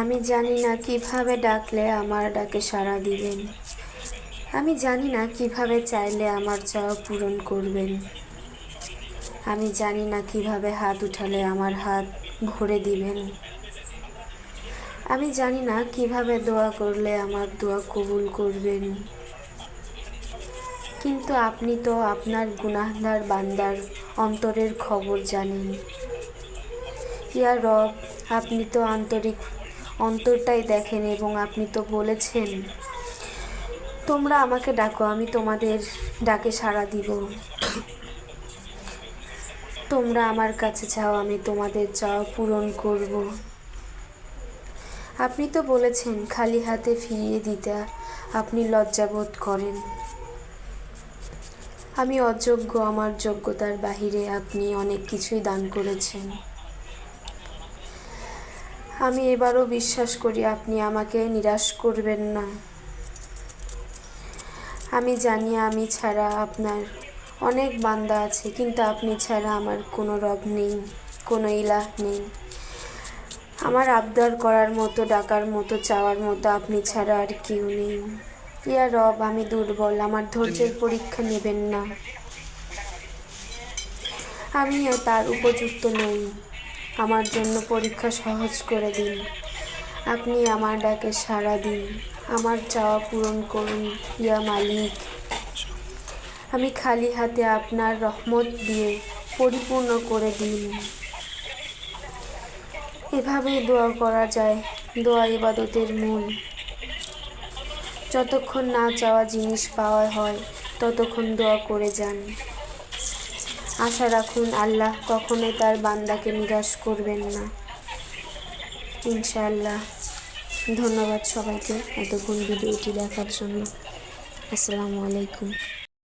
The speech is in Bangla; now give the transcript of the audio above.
আমি জানি না কীভাবে ডাকলে আমার ডাকে সাড়া দিবেন। আমি জানি না কীভাবে চাইলে আমার চাওয়া পূরণ করবেন। আমি জানি না কীভাবে হাত উঠালে আমার হাত ভরে দিবেন। আমি জানি না কীভাবে দোয়া করলে আমার দোয়া কবুল করবেন। কিন্তু আপনি তো আপনার গুনাহদার বান্দার অন্তরের খবর জানেন। ইয়া রব, আপনি তো আন্তরিক অন্তরটাই দেখেন এবং আপনি তো বলেছেন, তোমরা আমাকে ডাকো, আমি তোমাদের ডাকে সাড়া দিব। তোমরা আমার কাছে চাও, আমি তোমাদের চাওয়া পূরণ করব। আপনি তো বলেছেন, খালি হাতে ফিরিয়ে দিতে আপনি লজ্জাবোধ করেন। আমি অযোগ্য, আমার যোগ্যতার বাহিরে আপনি অনেক কিছুই দান করেছেন। আমি এবারও বিশ্বাস করি আপনি আমাকে নিরাশ করবেন না। আমি জানি আমি ছাড়া আপনার অনেক বান্দা আছে কিন্তু আপনি ছাড়া আমার কোনো রব নেই কোনো ইলাহ নেই। আমার আবদার করার মতো ডাকার মতো চাওয়ার মতো আপনি ছাড়া আর কেউ নেই। ইয়া রব আমি দুর্বল আমার ধৈর্যের পরীক্ষা নেবেন না। আমি তার উপযুক্ত নই। আমার জন্য পরীক্ষা সহজ করে দিন। আপনি আমার ডাকে সাড়া দিন। আমার চাওয়া পূরণ করুন, ইয়া মালিক। আমি খালি হাতে আপনার রহমত দিয়ে পরিপূর্ণ করে দিন। এভাবেই দোয়া করা যায়, দোয়া ইবাদতের মূল। যতক্ষণ না চাওয়া জিনিস পাওয়া হয়, ততক্ষণ দোয়া করে যান। আশা রাখুন, আল্লাহ কখনোই তার বান্দাকে নিরাশ করবেন না। ইনশাআল্লাহ। ধন্যবাদ সবাইকে এতক্ষণ ভিডিওটি দেখার জন্য। আসসালামু আলাইকুম।